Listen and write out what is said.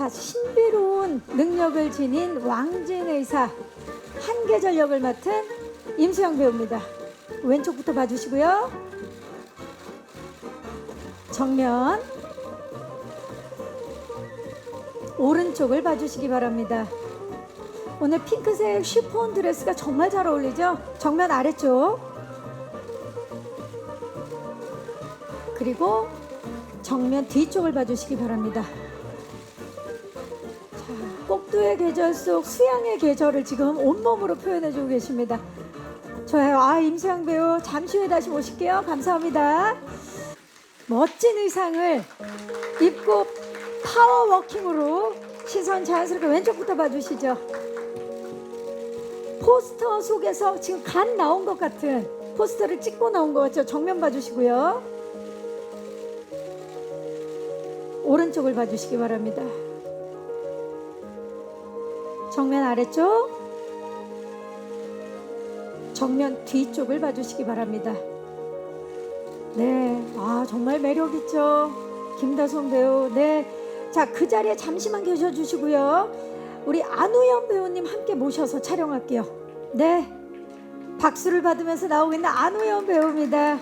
자, 신비로운 능력을 지닌 왕진 의사 한계절 역을 맡은 임수영 배우입니다. 왼쪽부터 봐주시고요. 정면 오른쪽을 봐주시기 바랍니다. 오늘 핑크색 쉬폰 드레스가 정말 잘 어울리죠? 정면 아래쪽 그리고 정면 뒤쪽을 봐주시기 바랍니다. 자, 꼭두의 계절 속 수양의 계절을 지금 온몸으로 표현해주고 계십니다. 좋아요. 아, 임수영 배우 잠시 후에 다시 모실게요. 감사합니다. 멋진 의상을 입고 파워워킹으로 시선 자연스럽게 왼쪽부터 봐주시죠. 포스터 속에서 지금 간 나온 것 같은 포스터를 찍고 나온 것 같죠? 정면 봐주시고요. 오른쪽을 봐주시기 바랍니다. 정면 아래쪽, 정면 뒤쪽을 봐주시기 바랍니다. 네, 아 정말 매력 있죠. 김다솜 배우. 네, 자 그 자리에 잠시만 계셔주시고요. 우리 안우연 배우님 함께 모셔서 촬영할게요. 네, 박수를 받으면서 나오고 있는 안우연 배우입니다.